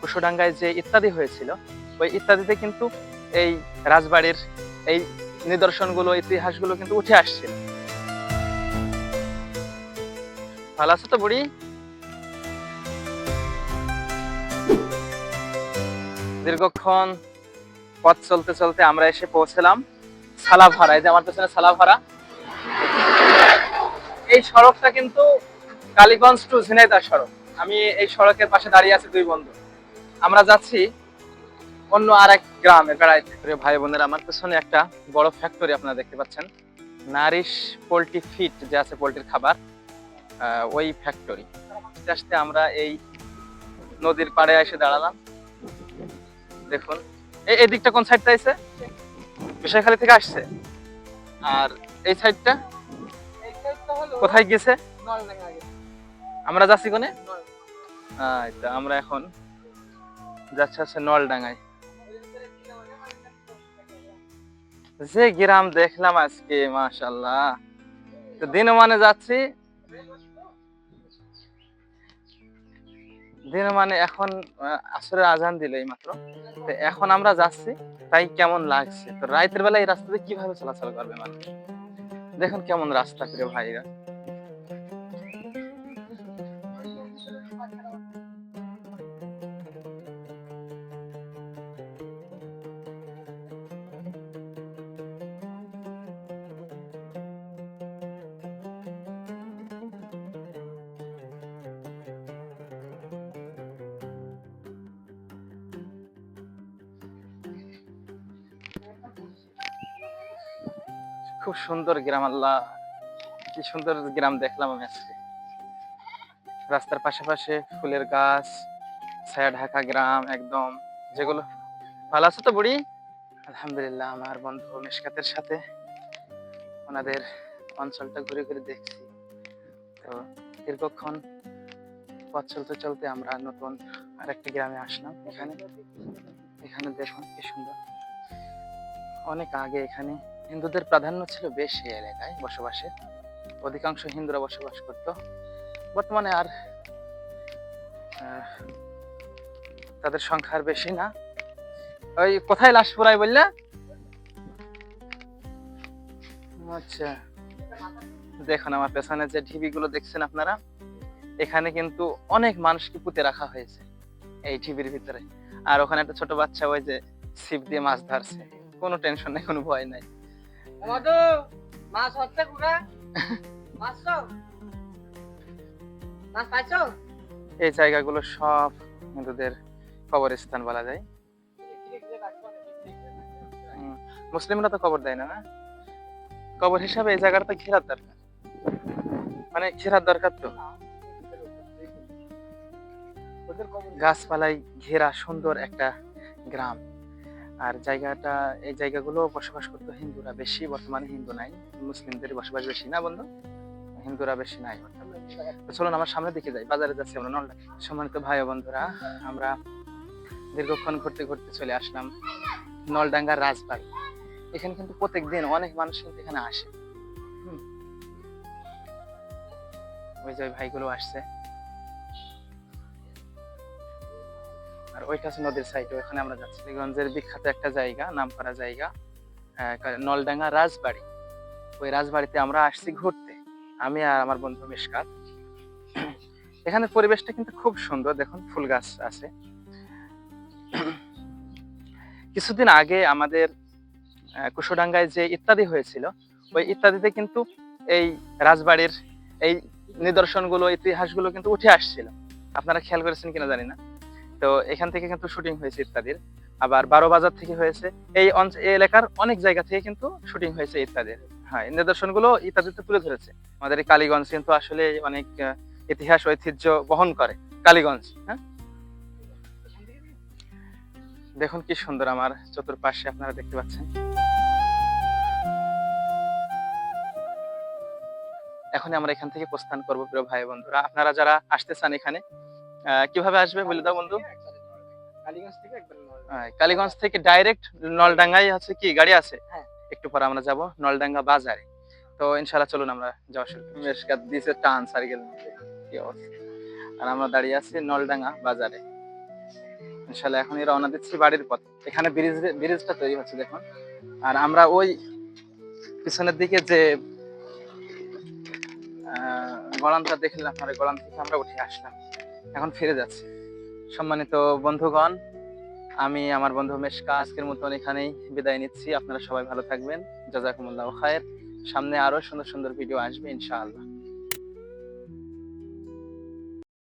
কুশোডাঙ্গায় যে ইত্যাদি হয়েছিল, ওই ইত্যাদিতে কিন্তু এই রাজবাড়ির এই নিদর্শনগুলো, ইতিহাসগুলো কিন্তু উঠে আসছিল। ভালো আছো তো বুড়ি? দীর্ঘক্ষণ পথ চলতে চলতে আমরা এসে পৌঁছলাম সালাভারা এই যে আমার পেছনে সালা সালাভারা এই সড়কটা কিন্তু কালীগঞ্জ টু ঝিনাইদহ সড়ক। আমি এই সড়কের পাশে দাঁড়িয়ে আছি দুই বন্ধু। আমরা যাচ্ছি অন্য আর এক গ্রামে বেড়াইতে। ভাই বোনেরা আমার পেছনে একটা বড় ফ্যাক্টরি আপনারা দেখতে পাচ্ছেন। নারিশ পোলট্রি ফিট যে আছে পোলট্রির খাবার ওই ফ্যাক্টরি আস্তে আস্তে আমরা এই নদীর পাড়ে এসে দাঁড়ালাম। দেখুন এই দিকটা কোন সাইডটা আছে বিষয়খালী থেকে আসছে। আর এই সাইডটা কোথায় গেছে আমরা যাচ্ছি কোনে? আমরা এখন যাচ্ছে হচ্ছে নলডাঙ্গায়। যে গ্রাম দেখলাম আজকে মাশাল্লাহ তো দিন মানে যাচ্ছি। দিন মানে এখন আসরের আজান দিল এই মাত্র তো এখন আমরা যাচ্ছি, তাই কেমন লাগছে? তো রাতের বেলা এই রাস্তাতে কীভাবে চলাচল করবে মানুষ? দেখুন কেমন রাস্তা করে ভাইরা। খুব সুন্দর গ্রাম, আল্লাহ। কি সুন্দর গ্রাম দেখলাম আমি আজকে। রাস্তার পাশাপাশি ফুলের গাছ, ছায়া ঢাকা গ্রাম, একদম। যেগুলো ভালো আছো তো বুড়ি? আলহামদুলিল্লাহ, আমার বন্ধু মেশকাতের সাথে ওনাদের অঞ্চলটা ঘুরে ঘুরে দেখছি। তো দীর্ঘক্ষণ পথ চলতে চলতে আমরা নতুন আরেকটি গ্রামে আসলাম। এখানে এখানে দেখুন কি সুন্দর। অনেক আগে এখানে হিন্দুদের প্রাধান্য ছিল বেশি এই এলাকায় বসবাসে। অধিকাংশ হিন্দুরা বসবাস করত। বর্তমানে আর তাদের সংখ্যা আর বেশি না। ওই কোথায় লাশ পুরাই বললে? আচ্ছা দেখুন আমার পেছনে যে ঢিবি গুলো দেখছেন আপনারা, এখানে কিন্তু অনেক মানুষকে পুঁতে রাখা হয়েছে এই ঢিবির ভিতরে। আর ওখানে একটা ছোট বাচ্চা ওই যে ছিপ দিয়ে মাছ ধরছে। কোনো টেনশন নেই, কোনো ভয় নাই। এই জায়গাগুলো সব হিন্দুদের কবরস্থান বলা যায়। মুসলিমরা তো কবর দেয় না না? কবর হিসাবে এই জায়গাটা ঘেরার দরকার। মানে ঘেরার দরকার তো। গাছপালায় ঘেরা সুন্দর একটা গ্রাম। আর জায়গাটা, এই জায়গাগুলো বসবাস করতো হিন্দুরা বেশি, বর্তমানে হিন্দু নাই, মুসলিমদের বসবাস বেশি, না বন্ধু? হিন্দুরা বেশি নাই। চলুন আমার সামনের দিকে যাই, বাজারে যাচ্ছি আমরা নলডা সম্মানিত ভাই বন্ধুরা, আমরা দীর্ঘক্ষণ ঘুরতে ঘুরতে চলে আসলাম নলডাঙ্গার রাজবাড়ি। এখানে কিন্তু প্রত্যেক দিন অনেক মানুষ কিন্তু এখানে আসে। ওই যে ভাইগুলো আসছে। আর ওইটা হচ্ছে নদীর সাইড ওখানে আমরা যাচ্ছি। গঞ্জের বিখ্যাত একটা জায়গা নামকরা জায়গা নলডাঙ্গা রাজবাড়ি। ওই রাজবাড়িতে আমরা আসছি ঘুরতে। আমি আর আমার বন্ধু মিশকাত। এখানে পরিবেশটা কিন্তু খুব সুন্দর, দেখুন, ফুল গাছ আছে। কিছুদিন আগে আমাদের কুশোডাঙ্গায় যে ইত্যাদি হয়েছিল, ওই ইত্যাদিতে কিন্তু এই রাজবাড়ির এই নিদর্শনগুলো, ইতিহাসগুলো কিন্তু উঠে আসছিল। আপনারা খেয়াল করেছেন কিনা জানি না। তো এখান থেকে কিন্তু শুটিং হয়েছে ইত্যাদির। আবার বারো বাজার থেকে হয়েছে। এই এলাকার অনেক জায়গা থেকে কিন্তু শুটিং হয়েছে ইত্যাদির। হ্যাঁ এই নিদর্শনগুলো ইত্যাদিতে তুলে ধরেছে। আমাদের কালীগঞ্জ কিন্তু আসলে অনেক ইতিহাস ঐতিহ্য বহন করে। কালীগঞ্জ হ্যাঁ? দেখুন কি সুন্দর আমার চতুর্পাশে আপনারা দেখতে পাচ্ছেন। এখন আমরা এখান থেকে প্রস্থান করব প্রিয় ভাই বন্ধুরা। আপনারা যারা আসতে চান এখানে কীভাবে আসবে বলে দাও বন্ধু? কালীগঞ্জ থেকে ডাইরেক্ট নলডাঙ্গায় আছে কি গাড়ি আছে? হ্যাঁ। একটু পরে আমরা যাব নলডাঙ্গা বাজারে। তো ইনশাল্লাহ চলুন আমরা যাওয়া শুরু মেশকাত দিয়েছে টান সার্কেল। কি অবস্থা? আর আমরা দাঁড়িয়ে আছি নলডাঙ্গা বাজারে। ইনশাল্লাহ এখনই রওনা দিচ্ছি বাড়ির পথে। এখানে ব্রিজ ব্রিজটা তৈরি হচ্ছে দেখুন। আর আমরা ওই পিছনের দিকে যে আহ, গড়ানটা দেখলাম আর গড়ান থেকে আমরা উঠে আসলাম। এখন ফিরে যাচ্ছি। সম্মানিত বন্ধুগণ, আমি আমার বন্ধু মেশকা আজকের মতন এখানেই বিদায় নিচ্ছি। আপনারা সবাই ভালো থাকবেন। জাজাকুমুল্লাহ খায়ের। সামনে আরও সুন্দর সুন্দর ভিডিও আসবে, ইনশাআল্লাহ।